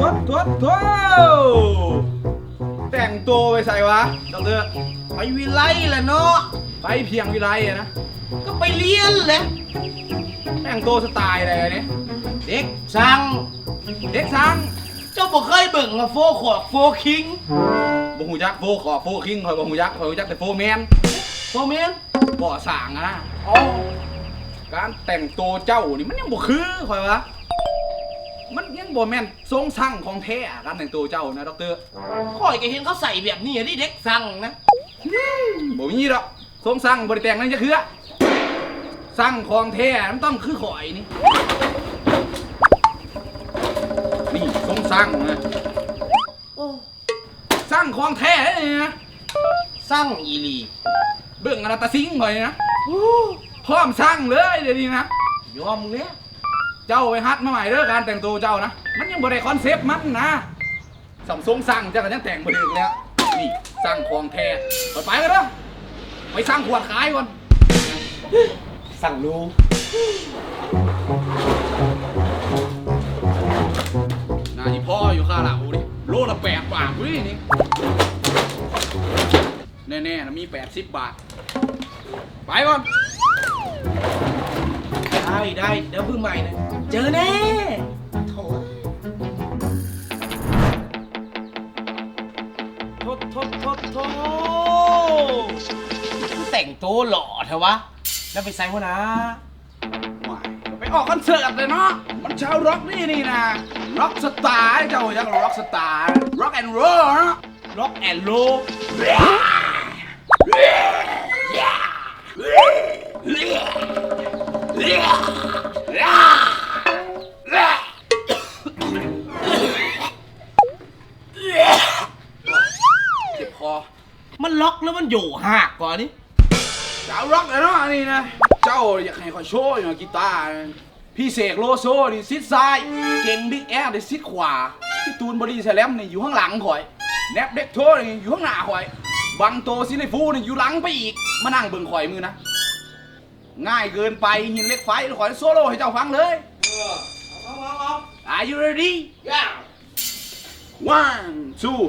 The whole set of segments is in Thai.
ทดทดทดแต่งตัวไปใส่วะดอกเตอร์ไปวิไลแหละเนาะไปเพียงวิไลอะนะก็ไปเรียนแหละแต่งตัวสไตล์อะไรอะเนี่ยเด็กสั่งเด็กสังเจ้าบ่เคยเบิ่งว่าโฟขอกโฟคิงบ่หูยักษ์โฟขอโฟคิงคอยบ่หูยักษ์คอยหูยักษ์แต่โฟแมนโฟเมนบ่อสร้างอะนะอ๋อการแต่งตัวเจ้านี่มันยังบ่คือคอยวะมันยัง บ่แม่นทรงสั่งของแท้อะการแต่งตัวเจ้านะดอกเตอร์ข่อยก็เห็นเขาใส่แบบนี้อะที่เด็กสั่งนะบ่มีดอกทรงสั่งบ่ได้แต่งนั่นจะคือสั่งของแท้มันต้องคือข่อยนี่นี่ทรงสั่งนะโอ้สั่งของแท้นี่นะสั่งอีหลีเบิ่งอนาตาซิงข่อยนะพร้อมสั่งเลยเดี๋ยวนี้นะยอมเนี่ย เจ้าไปฮัดมาใหม่เด้อการแต่งตัวเจ้านะ มันยังบ่ได้คอนเซปต์มันนะสัมทรงสั่งเจ้าก็ยังแต่งบ่ถึงแล้ว นี่สั่งของแท้ไปไปกันเด้อไปสั่งขวดขายก่อน สั่งรูน่าที่พ่ออยู่ข้างหลังกูดิโลละแปดบาทกูนี่นี่แน่ๆนะมีแปดสิบบาท ไปก่อน ได้ได้เดี๋ยวเพิ่งใหม่นะเจอแน่โถโทษโทษโทษโทษแต่งตัวหล่อเถอะวะ แล้วไปใส่หัวนะว้ายไปออกคอนเสิร์ตเลยเนาะ มันชาวร็อกนี่นี่นะร็อกสไตล์เจ้าอยากร็อกสไตล์ร็อกแอนด์โรลเนาะล็อกแอนด์โลเจ็บคอมันล็อกแล้วมันอยู่หักกว่านี้ชาวร็อกเลยเนาะอันนี่นะ เจ้าอยากให้เขาโชว์อยู่กีตาร์นะพี่เสกโลโซนี่ซิดซ้าย เก่งบิ๊กแอร์นี่ซิดขวา พี่ตูนบอดี้แสลมนี่อยู่ข้างหลังข่อย แนบเด็กโทนี่อยู่ข้างหน้าข่อย บังโตซิลิฟูนี่อยู่หลังไปอีก มานั่งเบิ่งข่อยมือนะ ง่ายเกินไปหินเหล็กไฟข่อยโซโล่ให้เจ้าฟังเลย เอาเอาเอา Are you ready ย่า one two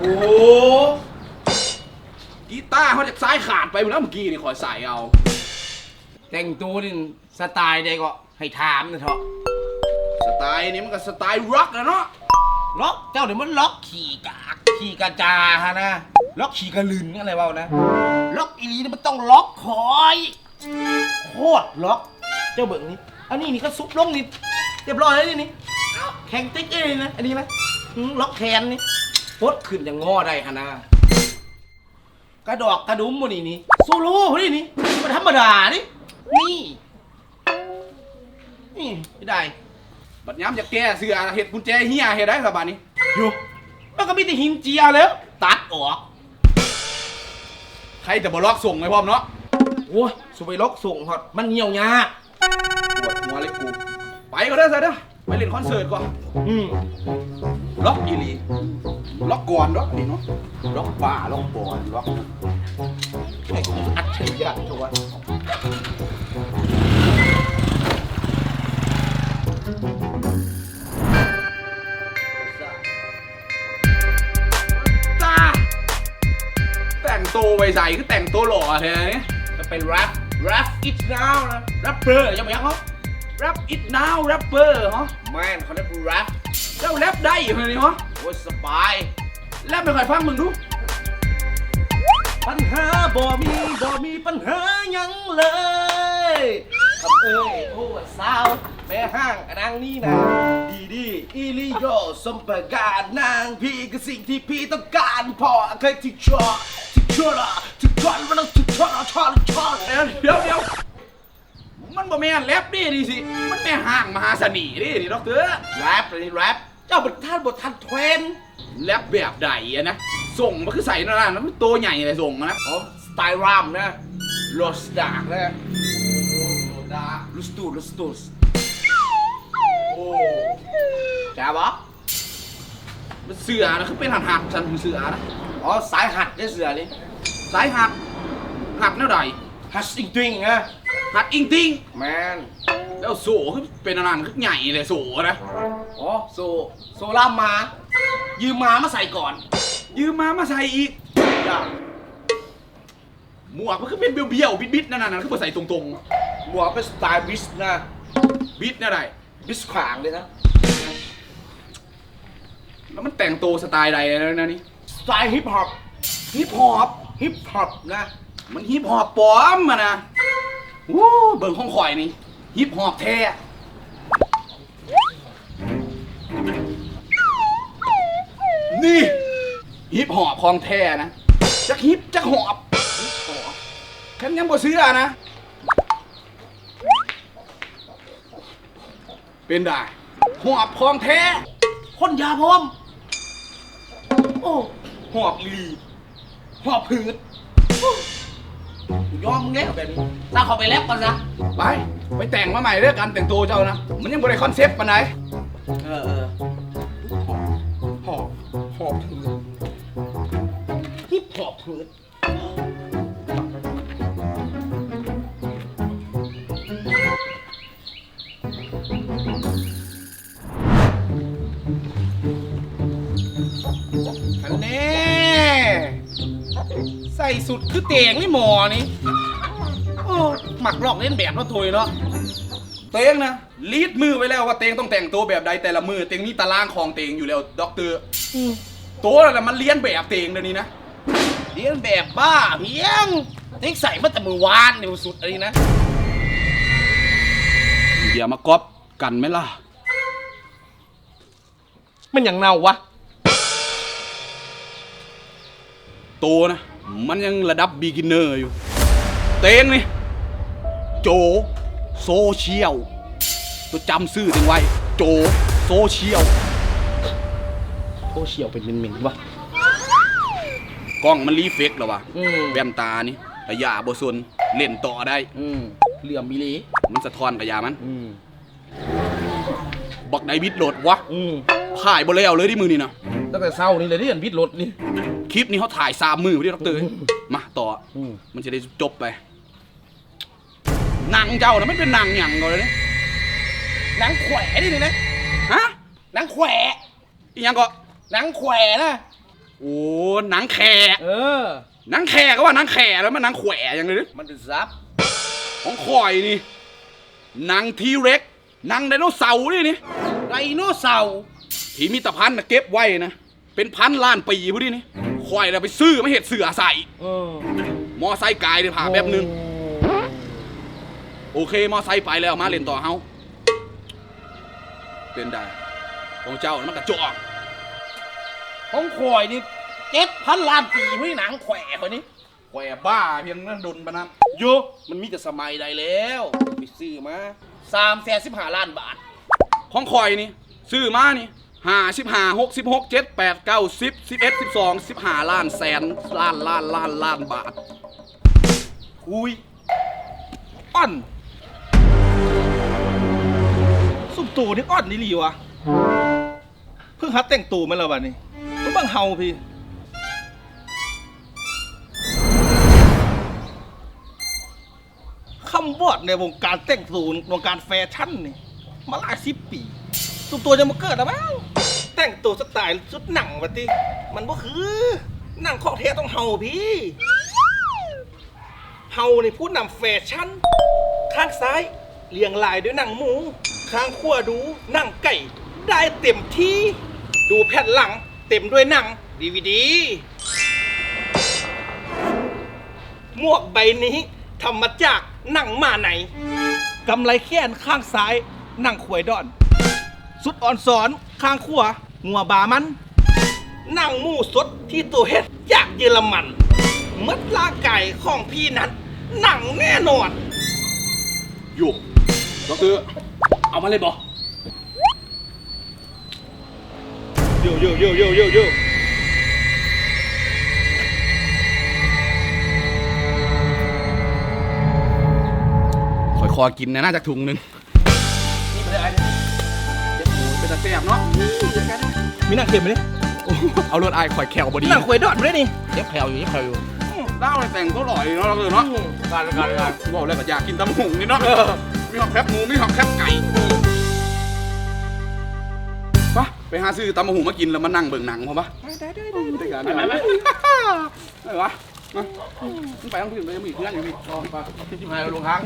โอ้กีตาร์เขาจะซ้ายขาดไปหมดแล้วเมื่อกี้นี่ขอยใส่เอา แต่งตัวนี่สไตล์ใดก็ให้ถามนะเถอะสไตล์นี้มันก็สไตล์ร็อกนะเนาะล็อกเจ้าเดี๋ยวมันล็อกขี่กากขี่กระจาฮะนะล็อกขี่กระลืนอะไรวะนะ ล็อกอีหลีนี่มันต้องล็อกคอยโคตรล็อก เจ้าเบิ่งนี่อันนี้นี่ก็ซุปลงนี่เรียบร้อยแล้วนี่นี่เอ้าแข็งติ๊กเองนะอันนี้นะหืมล็อกแขนนี่ปดขึ้นอย่างงอได้ฮะนะกระดอกกระดุมมันนี่นี่โซโล่พอดีนี่มันธรรมดานี่ นี่นี่ไม่ได้ บัดย้ำจะแก้เสือเห็ดกุญแจเฮียเห็ดได้ครับานี้อยู่มันก็มีแต่หินเจียแล้ว ตัดออก ใครจะบล็อกส่งไว้พร้อมเนาะโอ้ยสุไปล็อกส่งฮอดมันเหี่ยวยากปวดหัวเลยกู ไปก็ได้อซะเด้อไปเล่นคอนเสิร์ตก่อนอืมล็อกอีหลีล็อกก่อนล็อกนี่เนาะล็อกป่าล็อกบอลล็อกไอ้กูอัดเฉยยากทัว วไปใส่ก็แต่งตัวหล่อแท้เนี่ยจะเป็นแรปแรปอิทนาวนะแรปเปอร์ยังไม่ยังเขาแรปอิทนาวแรปเปอร์ฮะแม่นเขาได้เป็นแรปเจ้าแรปได้อยู่เลยฮะโอ้ยสบายแรปไปค่อยฟังมึงดูปัญหาบ่มีบ่มีปัญหาหยังเลยคำเอ้ยโอ้ยสาวแม่ห้างอนางนี่นะดีดีอีลิโยสมประการนางพี่คือสิ่งที่พี่ต้องการพอเคยที่ชอที่ ชอละที่ชอมันต้องที่ชอละชอละชอละเดี๋ยวเดี๋ยวเดี๋ยวมันบ่แม่นแรปดิดิสิ มันแม่ห่างมหาเสน่ห์ดิดิด็อกเตอร์แรปเลยแรปเจ้าบทท่านบทท่านเทรนแรปแบบใดอะนะ ส่งมันคือใส่นั่นนะมันตัวใหญ่เลยส่งนะอ๋อสไตล์รามนะโรสดากนะโรสดาลูสตูลูสตูสโอ้จ้าบอเสือนะคือเป็นหัดหัดๆฉันคือเสือนะ อ๋อสายหัดได้เสือนี่สายหัดหัดแนวใดหัดอิงติงนะหัดอิงติงแมนแล้วโซคือเป็นอันนั้นคือใหญ่เลยโซนะอ๋อโซโซล่ามมา ยืมมามาใส่ก่อน ยืมมามาใส่อีกอย่าหมวกมันคือเป็นเบี้ยวๆบิดๆนั่นน่ะคือบ่ใส่ตรงหมวกเป็นสไตล์บิสนะๆบิดแนวใดบิสขวางเลยนะแล้วมันแต่งตัวสไตล์ใดแล้วนะนี่ สไตล์ฮิปฮอปฮิปฮอปฮิปฮอปนะ มันฮิปฮอปปลอมอะนะวู้เบิ่งของข่อยนี่ฮิปฮอปแท้นี่ฮิปฮอปของแท้นะจักฮิปจักฮอปคันยังบ่ซื้ออะนะ เป็นได้หอบของแท้พ่นยาพร้อม โอ้ หอบอีหลีหอบผืดโอ้ยอมมึงแล้วแบบนี้ตาเขาไปแลบก่อนนะไปไปแต่งมาใหม่เรื่องการแต่งตัวเจ้านะ มันยังบ่ได้คอนเซปต์ปานใดเออเออหอบหอบผืดฮิปหอบผืด ส่สุดคือเตียงนี่หมอนี่โอ้หมักลอกเล่นแบบเนาะถวยเนาะเตงนะลีดมือไว้แล้วว่าเตงต้องแต่งตัวแบบใดแต่ละมือเตงมีตารางของเตงอยู่แล้วด็อกเตอร์ตัวนั่นแหละมันเลี้ยนแบบเตงเดี๋ยวนี้นะเรียนแบบบ้าเพียงนี่ใส่มาแต่มือวานเดี๋ยวสุดอะไรนะเดี๋ยวมาก๊อปกันไหมล่ะ มันอย่างเนาวะตัวนะ มันยังระดับบีกินเนอร์อยู่ เตงนี่โจ โซเชียลตัวจำซื่อถึงไว้ โจ โซเชียลโอเชียวเป็นเหม็นๆวะกล้องมันรีเฟกแล้ววะอืมแว่นตานี่ระยะบสนเล่นต่อได้ อืมเหลี่ยมมิลีมันสะท้อนกระยามัน อืมบักไดบิดโหลดวะอืมถ่ายบ่แล้วเลยที่มือนี่นะตั้งแต่เศร้านี่เลยที่เห็นพิษรถนี่ คลิปนี้เขาถ่ายสามมือพี่ดอกเตอร์มาต่อออืมมันจะได้จบไปหนังเจ้านะมันเป็นหนังหยังก่อนเลยเนี่ยหนังแขวนี่เลยนะฮะหนังแขวอีหยังก็หนังแขวนะโอ้หนังแขกเออ หนังแขกก็ว่าหนังแขกแล้วมันหนังแขวอย่างเลยดิมันเป็นซับของข่อยนี่หนังทีเร็กหนังไดโนเสาร์นี่นี่ ไดโนเสาร์ที่มีตะพันนะเก็บไว้นะ เป็นพันล้านปีพอดีนี่ ข่อยน่ะไปซื้อมาเห็ดเสือใส่เออมอไซค์กายเลยผ่าแป๊บนึง โอเคมอไซค์ไปแล้วมาเล่นต่อเฮาเป็นได้ของเจ้านะมันกระจอกของข่อยนี่เจ็ดพันล้านปีไม่หนังแขวคนนี้แหวบ้าเพียงนั้นดนปะนั้นโยมันมีแต่สมัยใดแล้วไปซื้อมาสามแสนสิบห้าล้านบาท ของข่อยนี่ซื้อมานี่ ห้าสิบห้าหกสิบหกเจ็ดแปดเก้าสิบสิบเอ็ดสิบสองสิบห้าล้านแสนล้านล้านล้านล้านบาทคุยอ่อนสุบตูนี่อ่อนนี่หลีวะ เพิ่งฮัดแต่งตูมันแล้ววะนี่ต้องบังเฮาพี่ คำวอดในวงการแต่งตูนวงการแฟชั่นนี่ มาหลายสิบปี สุบตัวจะมาเกิดแล้วมั้งแต่งตัวสไตล์ชุดหนังวะติมันก็คือหนังของแท้ต้องเฮาพี่เฮาในผู้นำแฟชั่น ข้างซ้ายเรียงลายด้วยหนังหมู ข้างขวาดูหนังไก่ ได้เต็มที่ ดูแผ่นหลังเต็มด้วยหนังดีวดีหมวกใบนี้ทำมาจากหนังมาไหนกำไรแค้นข้างซ้ายหนังขวยดอน สุดอ่อนสอนข้างขัวางัวบามันนั่งมูสดที่ตัวเฮ็ดจากเยอรมันมัดร่างกายของพี่นั้น หนังแน่นอน อยู่ด็อกเตอร์เอามาเลยบอโยโยโยโยโยโยคอยคอกินนะน่าจะถุงหนึ่ง เลยไอ้เจ็บหูเป็นตะแสบเนาะมีหนังเข็มไหมเนี่ยโอ้เอารถไอ้ข่อยแขวบดีนั่งคุยดอดมาเลยนี่เย็บแผวอยู่เย็บแผวอยู่เล่าเลยแต่งตัวหล่อยเนาะเราเลยเนาะการการการบอกเลยก็อยากกินตำหุงนี่เนาะมีหอกแคบหมูมีหอกแคบไก่ปะไปหาซื้อตำหุงมากินแล้วมานั่งเบิ่งหนังพอปะได้ได้ได้กันไปไปไปได้ปะมาไปทั้งพื้นไปยังมีเพื่อนอยู่นี่อ๋อไปที่มาลงทาง